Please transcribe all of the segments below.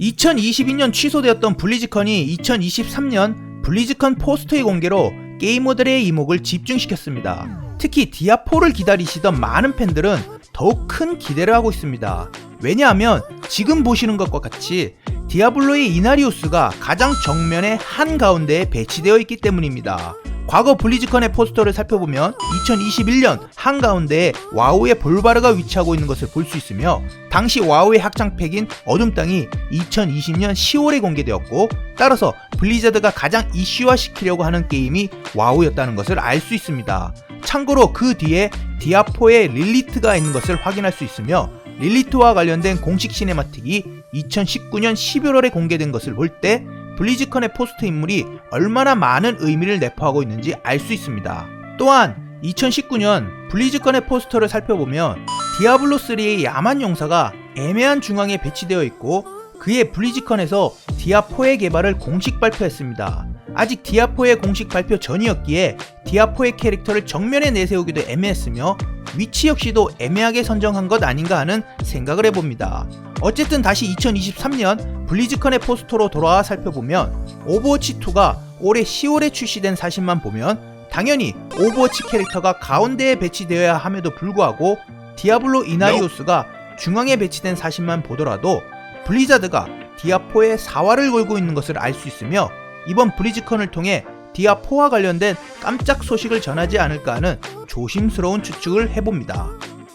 2022년 취소되었던 블리즈컨이 2023년 블리즈컨 포스터의 공개로 게이머들의 이목을 집중시켰습니다. 특히 디아4를 기다리시던 많은 팬들은 더욱 큰 기대를 하고 있습니다. 왜냐하면 지금 보시는 것과 같이 디아블로의 이나리우스가 가장 정면의 한가운데에 배치되어 있기 때문입니다. 과거 블리즈컨의 포스터를 살펴보면 2021년 한가운데에 와우의 볼바르가 위치하고 있는 것을 볼 수 있으며 당시 와우의 확장팩인 어둠 땅이 2020년 10월에 공개되었고 따라서 블리자드가 가장 이슈화시키려고 하는 게임이 와우였다는 것을 알 수 있습니다. 참고로 그 뒤에 디아4의 릴리트가 있는 것을 확인할 수 있으며 릴리트와 관련된 공식 시네마틱이 2019년 11월에 공개된 것을 볼때 블리즈컨의 포스터 인물이 얼마나 많은 의미를 내포하고 있는지 알 수 있습니다. 또한 2019년 블리즈컨의 포스터를 살펴보면 디아블로3의 야만 용사가 애매한 중앙에 배치되어 있고 그의 블리즈컨에서 디아4의 개발을 공식 발표했습니다. 아직 디아4의 공식 발표 전이었기에 디아4의 캐릭터를 정면에 내세우기도 애매했으며 위치 역시도 애매하게 선정한 것 아닌가 하는 생각을 해봅니다. 어쨌든 다시 2023년 블리즈컨의 포스터로 돌아와 살펴보면 오버워치2가 올해 10월에 출시된 사실만 보면 당연히 오버워치 캐릭터가 가운데에 배치되어야 함에도 불구하고 디아블로 이나리오스가 중앙에 배치된 사실만 보더라도 블리자드가 디아4의 사활을 걸고 있는 것을 알 수 있으며 이번 블리즈컨을 통해 디아4와 관련된 깜짝 소식을 전하지 않을까 하는 조심스러운 추측을 해봅니다.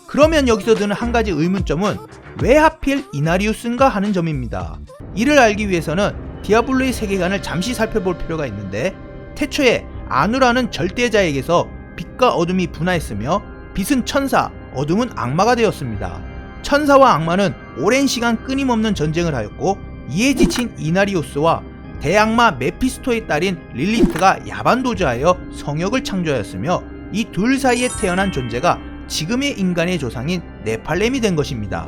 그러면 여기서 드는 한 가지 의문점은 왜 하필 이나리우스인가 하는 점입니다. 이를 알기 위해서는 디아블로의 세계관을 잠시 살펴볼 필요가 있는데 태초에 아누라는 절대자에게서 빛과 어둠이 분화했으며 빛은 천사, 어둠은 악마가 되었습니다. 천사와 악마는 오랜 시간 끊임없는 전쟁을 하였고 이에 지친 이나리오스와 대악마 메피스토의 딸인 릴리트가 야반도주하여 성역을 창조하였으며 이 둘 사이에 태어난 존재가 지금의 인간의 조상인 네팔렘이 된 것입니다.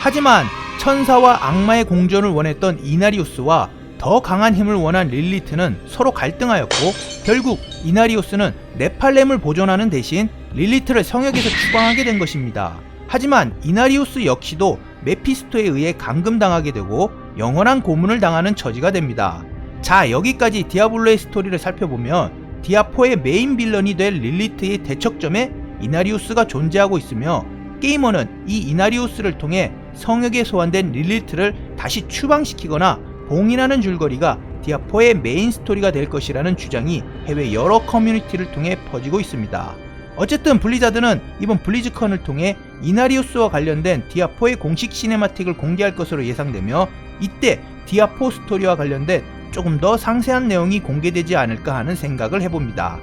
하지만 천사와 악마의 공존을 원했던 이나리우스와 더 강한 힘을 원한 릴리트는 서로 갈등하였고 결국 이나리우스는 네팔렘을 보존하는 대신 릴리트를 성역에서 추방하게 된 것입니다. 하지만 이나리우스 역시도 메피스토에 의해 감금당하게 되고 영원한 고문을 당하는 처지가 됩니다. 자 여기까지 디아블로의 스토리를 살펴보면 디아4의 메인 빌런이 될 릴리트의 대척점에 이나리우스가 존재하고 있으며 게이머는 이 이나리우스를 통해 성역에 소환된 릴리트를 다시 추방시키거나 봉인하는 줄거리가 디아4의 메인 스토리가 될 것이라는 주장이 해외 여러 커뮤니티를 통해 퍼지고 있습니다. 어쨌든 블리자드는 이번 블리즈컨을 통해 이나리우스와 관련된 디아4의 공식 시네마틱을 공개할 것으로 예상되며 이때 디아4 스토리와 관련된 조금 더 상세한 내용이 공개되지 않을까 하는 생각을 해봅니다.